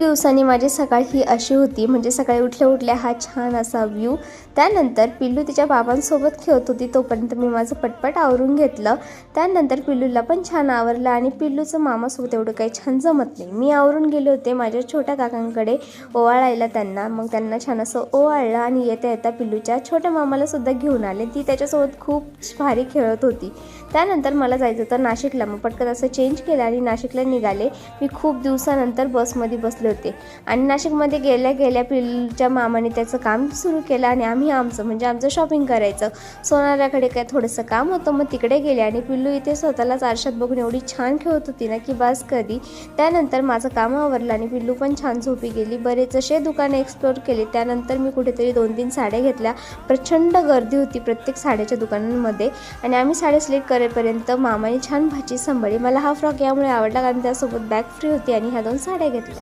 दिवसांनी माझी सकाळ ही अशी होती म्हणजे सकाळी उठल्या उठल्या हा छान असा व्ह्यू त्यानंतर पिल्लू तिच्या बाबांसोबत खेळत होती तोपर्यंत मी माझं पटपट आवरून घेतलं. त्यानंतर पिल्लूला पण छान आवरलं आणि पिल्लूचं मामासोबत एवढं काही छान जमत नाही. मी आवरून गेले होते माझ्या छोट्या काकांकडे ओवाळायला त्यांना. मग त्यांना छान असं ओवाळलं आणि येता येता पिल्लूच्या छोट्या मामालासुद्धा घेऊन आले. ती त्याच्यासोबत खूप भारी खेळत होती. त्यानंतर मला जायचं होतं नाशिकला. मग पटकन असं चेंज केलं आणि नाशिकला निघाले. मी खूप दिवसानंतर बसमध्ये बसले होते. आणि नाशिकमध्ये गेल्या गेल्या पिल्लूच्या मामाने त्याचं काम सुरू केलं आणि आम्ही आमचं म्हणजे आमचं शॉपिंग करायचं. सोनाऱ्याकडे काय थोडंसं काम होतं मग तिकडे गेले आणि पिल्लू इथे स्वतःलाच आरशात बघून एवढी छान खेळत होती ना की बस कधी. त्यानंतर माझं काम आवरलं आणि पिल्लू पण छान झोपी गेली. बरेच असे दुकानं एक्सप्लोअर केले. त्यानंतर मी कुठेतरी दोन तीन साड्या घेतल्या. प्रचंड गर्दी होती प्रत्येक साड्याच्या दुकानांमध्ये. आणि आम्ही साड्या सिलेक्ट करेपर्यंत मामाने छान भाजी सांभाळली मला हा फ्रॉक यामुळे आवडला कारण त्यासोबत बॅग फ्री होती आणि ह्या दोन साड्या घेतल्या.